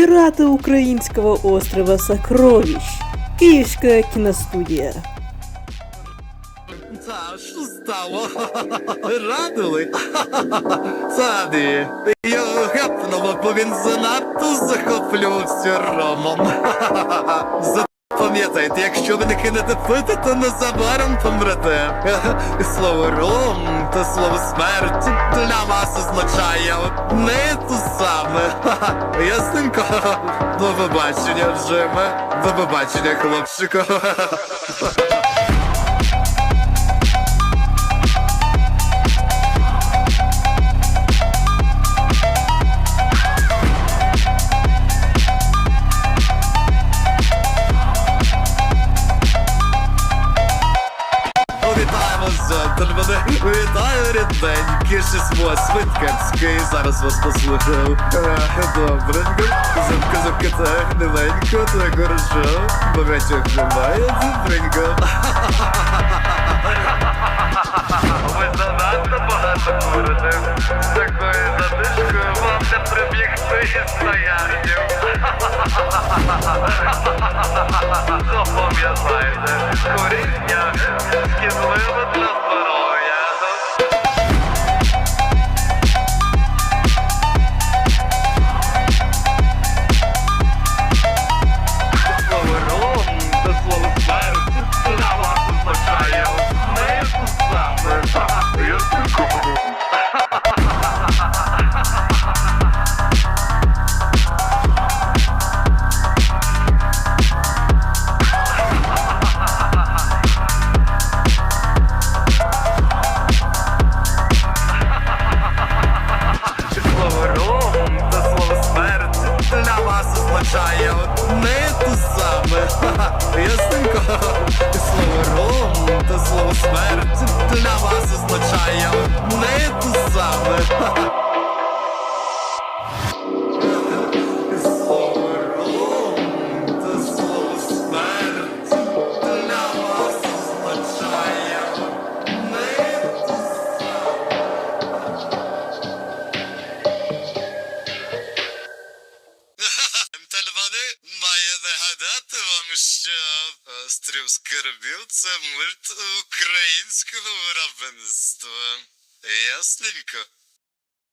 Пираты украинского острова Сокровищ. Киевская киностудия. Та, що стало? Радили? Саді, його гепнуло, бо він занадто захоплювався ромом. Запам'ятайте, якщо ви не кинете пити, то незабаром помрете. Слово ром та слово смерть для вас означає не те саме. Ясненько? До побачення, Джиме. До побачення, хлопчику. джентльмени, вітаю рідненькі, шісмо Свиткацький, зараз вас послухав. Е, Добренько, зубка зубка так, миленько, так хорошо, багатьох немає, добренько. Ви занадто багато курите. Такою задишкою вам не прибігти із стоянків. Запам'ятайте, куріння шкідливе для означає одне те саме. Ясненько, слово ром та слово смерть для вас означає одне те саме. Має нагадати вам, що острів Скарбів це мульт українського виробництва. Ясненько.